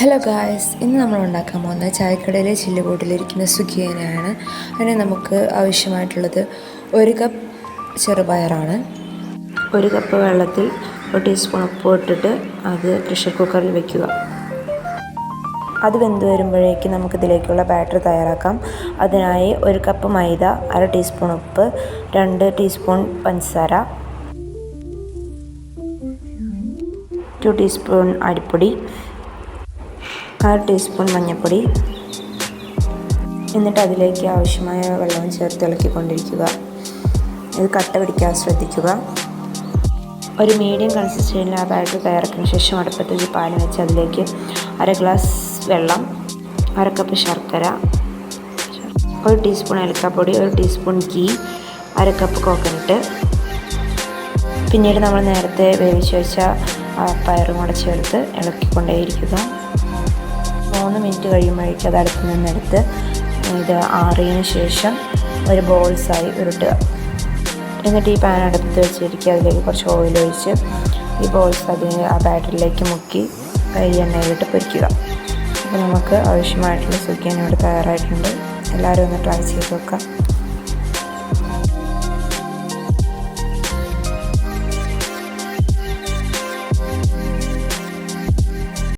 Hello guys ഇന്ന് നമ്മൾ ഉണ്ടാക്കാൻ പോകുന്ന ചായക്കടയിലെ ചില്ലുകൂട്ടിലിരിക്കുന്ന സുഖിയനയാണ് അതിന് നമുക്ക് ആവശ്യമായിട്ടുള്ളത് ഒരു കപ്പ് ചെറുപയറാണ്. ഒരു കപ്പ് വെള്ളത്തിൽ ഒരു ടീസ്പൂൺ ഉപ്പ് ഇട്ടിട്ട് അത് പ്രഷർ കുക്കറിൽ വെക്കുക. അത് വെന്ത് വരുമ്പോഴേക്ക് നമുക്കിതിലേക്കുള്ള ബാറ്റർ തയ്യാറാക്കാം. അതിനായി ഒരു കപ്പ് മൈദ അര ടീസ്പൂൺ ഉപ്പ് രണ്ട് ടീസ്പൂൺ പഞ്ചസാര ടു ടീസ്പൂൺ അരിപ്പൊടി അര ടീസ്പൂൺ മഞ്ഞൾപ്പൊടി എന്നിട്ട് അതിലേക്ക് ആവശ്യമായ വെള്ളവും ചേർത്ത് ഇളക്കിക്കൊണ്ടിരിക്കുക. ഇത് കട്ട പിടിക്കാൻ ശ്രദ്ധിക്കുക. ഒരു മീഡിയം കൺസിസ്റ്റൻസിൽ ആ ബാറ്റർ തയ്യാറാക്കിയ ശേഷം അടുപ്പത്ത് ഒരു പാൽ വെച്ച് അതിലേക്ക് അര ഗ്ലാസ് വെള്ളം അര കപ്പ് ശർക്കര ഒരു ടീസ്പൂൺ ഏലക്കാപ്പൊടി ഒരു ടീസ്പൂൺ ഗീ അര കപ്പ് കോക്കനട്ട് പിന്നീട് നമ്മൾ നേരത്തെ വേവിച്ച് വെച്ച പയറും കൂടെ ചേർത്ത് ഇളക്കിക്കൊണ്ടേയിരിക്കുക. മൂന്ന് മിനിറ്റ് കഴിയുമ്പോഴേക്കും അത് അടുത്ത് നിന്നെടുത്ത് ഇത് ആറിയതിന് ശേഷം ഒരു ബോൾസായി ഉരുട്ടുക. എന്നിട്ട് ഈ പാൻ അടുപ്പത്ത് വെച്ചിരിക്കുക. അതിലേക്ക് കുറച്ച് ഓയിൽ ഒഴിച്ച് ഈ ബോൾസ് അതിന് ആ ബാറ്ററിലേക്ക് മുക്കി കൈ എണ്ണയിലിട്ട് പൊരിക്കുക. അപ്പോൾ നമുക്ക് ആവശ്യമായിട്ടുള്ള സുഖിയൻ ഇവിടെ തയ്യാറായിട്ടുണ്ട്. എല്ലാവരും ഒന്ന് ട്രൈ ചെയ്ത് നോക്കാം